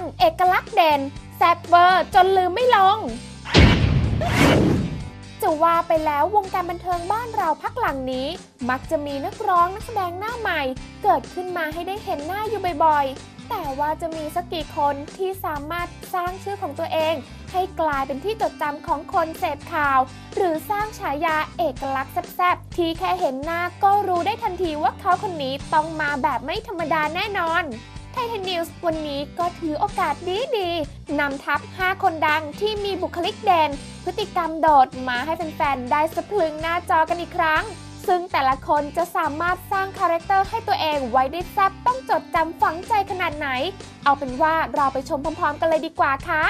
ง เอกลักษณ์เด่นแซ่บเวอร์จนลืมไม่ลงจะว่าไปแล้ววงการบันเทิงบ้านเราพักหลังนี้ มักจะมีนักร้องนักแสดงหน้าใหม่ เกิดขึ้นมาให้ได้เห็นหน้าอยู่บ่อยๆ แต่ว่าจะมีสักกี่คนที่สามารถสร้างชื่อของตัวเอง ให้กลายเป็นที่จดจำของคนเสพข่าว หรือสร้างฉายาเอกลักษณ์แซ่บๆ ที่แค่เห็นหน้าก็รู้ได้ทันทีว่าเขาคนนี้ต้องมาแบบไม่ธรรมดาแน่นอน ไททันนิวส์วันนี้ก็ถือโอกาสดีดีๆนำทัพ 5 คนดังที่มีบุคลิกเด่น พฤติกรรมโดดมาให้แฟนๆ ได้สะพรึงหน้าจอกันอีกครั้ง ซึ่งแต่ละคนจะสามารถสร้างคาแรคเตอร์ให้ตัวเองไว้ได้แซ่บต้องจดจำฝังใจขนาดไหน เอาเป็นว่าเราไปชมพร้อมๆ กันเลยดีกว่าค่ะ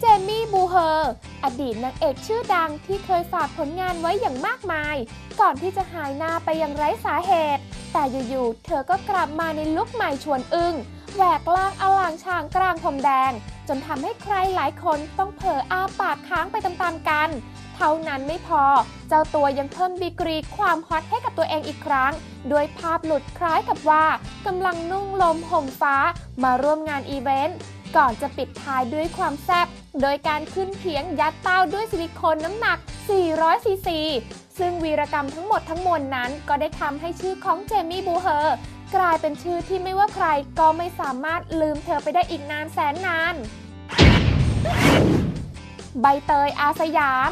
เจมี่บูเฮอร์อดีตนางเอกชื่อดังที่เคยฝากผลงานไว้อย่างมากมาย ก่อนที่จะหายหน้าไปอย่างไร้สาเหตุ แต่อยู่ๆ เธอก็กลับมาในลุคใหม่ชวนอึง้งแหวกลางอลางช่างกลางพรมแดง จนทำให้ใครหลายคนต้องเผลออ้าปากค้างไปตามๆกัน เท่านั้นไม่พอ เจ้าตัวยังเพิ่มดีกรีความฮอตให้กับตัวเองอีกครั้ง ด้วยภาพหลุดคล้ายกับว่ากำลังนุ่งลมห่มฟ้ามาร่วมงานอีเวนต์ ก่อนจะปิดท้ายด้วยความแซ่บโดยการขึ้นเพียงยัดเต้าด้วยซิลิโคนน้ำหนัก 400 ซีซี ซึ่งวีรกรรมทั้งหมดทั้งมวลนั้น ก็ได้ทำให้ชื่อของเจมี่บูเฮอร์กลายเป็นชื่อที่ไม่ว่าใครก็ไม่สามารถลืมเธอไปได้อีกนานแสนนาน ใบเตยอาสยาม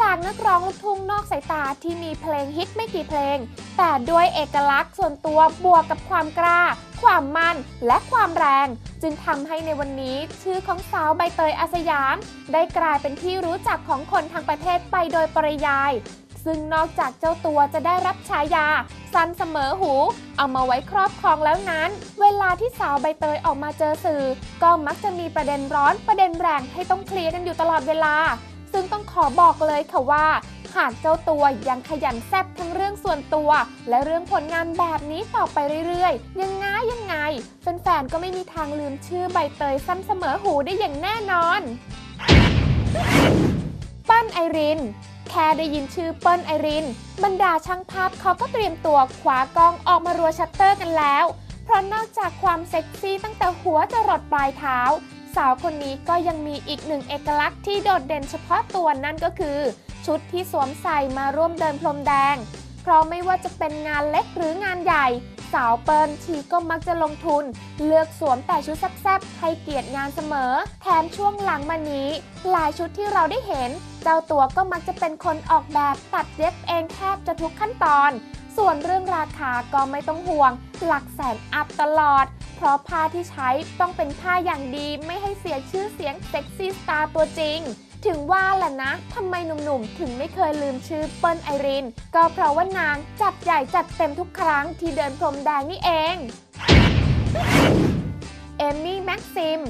จากนักร้องลูกทุ่งนอกสายตาที่มีเพลงฮิตไม่กี่เพลง แต่ด้วยเอกลักษณ์ส่วนตัวบวกกับความกล้า ความมั่นและความแรง จึงทำให้ในวันนี้ชื่อของสาวใบเตยอาสยาม ได้กลายเป็นที่รู้จักของคนทั้งประเทศไปโดยปริยาย ซึ่งนอกจากเจ้าตัวจะได้รับฉายาสันเสมอหู เอามาไว้ครอบครองแล้วนั้น เวลาที่สาวใบเตยออกมาเจอสื่อ ก็มักจะมีประเด็นร้อนประเด็นแรงให้ต้องเคลียร์กันอยู่ตลอดเวลา ซึ่งต้องขอบอกเลยค่ะว่า หากเจ้าตัวยังขยันแซบทั้งเรื่องส่วนตัว และเรื่องผลงานแบบนี้ต่อไปเรื่อยๆ ยังไงยังไงแฟนๆก็ไม่มีทางลืมชื่อใบเตยสั้นเสมอหูได้อย่างแน่นอนเปิ้ลไอรินแค่ได้ยินชื่อเปิ้ลไอริน บรรดาช่างภาพเขาก็เตรียมตัวคว้ากล้องออกมารัวชัตเตอร์กันแล้ว เพราะนอกจากความเซ็กซี่ตั้งแต่หัวจรดปลายเท้า สาวคนนี้ก็ยังมีอีกหนึ่งเอกลักษณ์ที่โดดเด่นเฉพาะตัวนั่นก็คือ ชุดที่สวมใส่มาร่วมเดินพรมแดง เพราะไม่ว่าจะเป็นงานเล็กหรืองานใหญ่ สาวเปิลชีก็มักจะลงทุน เลือกสวมแต่ชุดแซ่บๆให้เกียรติงานเสมอ แถมช่วงหลังมานี้ หลายชุดที่เราได้เห็น เจ้าตัวก็มักจะเป็นคนออกแบบตัดเย็บเองแทบจะทุกขั้นตอน ส่วนเรื่องราคาก็ไม่ต้องห่วง หลักแสนอัพตลอด เพราะผ้าที่ใช้ต้องเป็นผ้าอย่างดีไม่ให้เสียชื่อเสียงเซ็กซี่สตาร์ตัวจริง ถึงว่าแหละนะทำไมหนุ่มๆ ถึงไม่เคยลืมชื่อเปิ้ลไอริน ก็เพราะว่านางจัดใหญ่จัดเต็มทุกครั้งที่เดินพรมแดงนี่เองเอมมี่แม็กซิม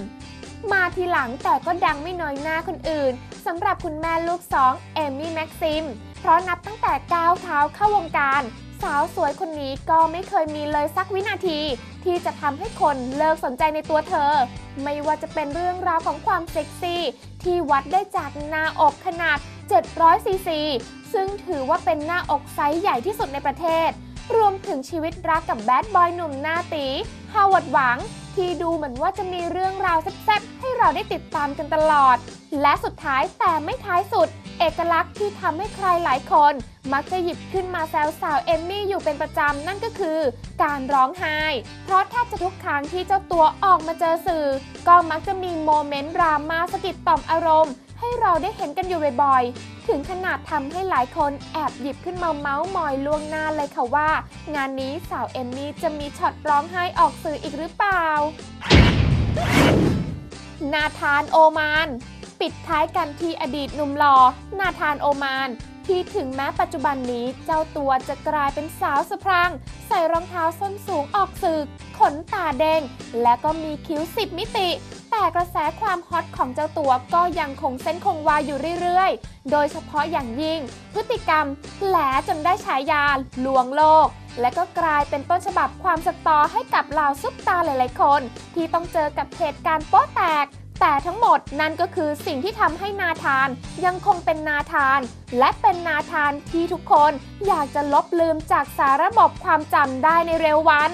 มาทีหลังแต่ก็ดังไม่น้อยหน้าคนอื่นสำหรับคุณแม่ลูกสองเอมมี่แม็กซิม เพราะนับตั้งแต่ก้าวเท้าเข้าวงการ สาวสวยคนนี้ก็ไม่เคยมีเลยสักวินาที ที่จะทำให้คนเลิกสนใจในตัวเธอ ไม่ว่าจะเป็นเรื่องราวของความเซ็กซี่ ที่วัดได้จากหน้าอกขนาด 700ซีซี ซึ่งถือว่าเป็นหน้าอกไซส์ใหญ่ที่สุดในประเทศ รวมถึงชีวิตรักกับแบดบอยหนุ่มหน้าตีฮาวาร์ดหวัง ที่ดูเหมือนว่าจะมีเรื่องราวแซ่บๆให้เราได้ติดตามกันตลอด และสุดท้ายแต่ไม่ท้ายสุด เอกลักษณ์ที่ทำให้ใครหลายคน มักจะหยิบขึ้นมาแซวสาวเอมมี่อยู่เป็นประจำ นั่นก็คือการร้องไห้ เพราะแทบจะทุกครั้งที่เจ้าตัวออกมาเจอสื่อ ก็มักจะมีโมเมนต์ดราม่าสะกิดต่อมอารมณ์ ให้เราได้เห็นกันอยู่บ่อยๆ ถึงขนาดทำให้หลายคนแอบหยิบขึ้นมาเมาส์มอยล่วงหน้าเลยค่ะว่า งานนี้สาวเอมมี่จะมีช็อตร้องไห้ออกสื่ออีกหรือเปล่า นาธานโอมาน ปิดท้ายกันที่อดีตหนุ่มหล่อนาธานโอมาน ที่ถึงแม้ปัจจุบันนี้เจ้าตัวจะกลายเป็นสาวสะพรัง ใส่รองเท้าส้นสูงออกสื่อขนตาแดง และก็มีคิ้วสิบมิติ แต่กระแสความฮอตของเจ้าตัวก็ยังคงเส้นคงวาอยู่เรื่อยๆ โดยเฉพาะอย่างยิ่ง พฤติกรรมแหลจนได้ฉายาลวงโลกและก็กลายเป็นต้นฉบับความสตอให้กับเหล่าซุปตาหลายๆคน ที่ต้องเจอกับเหตุการณ์โป๊ะแตก แต่ทั้งหมดนั่นก็คือสิ่งที่ทำให้นาธานยังคงเป็นนาธาน และเป็นนาธานที่ทุกคนอยากจะลบลืมจากสาระบบความจำได้ในเร็ววัน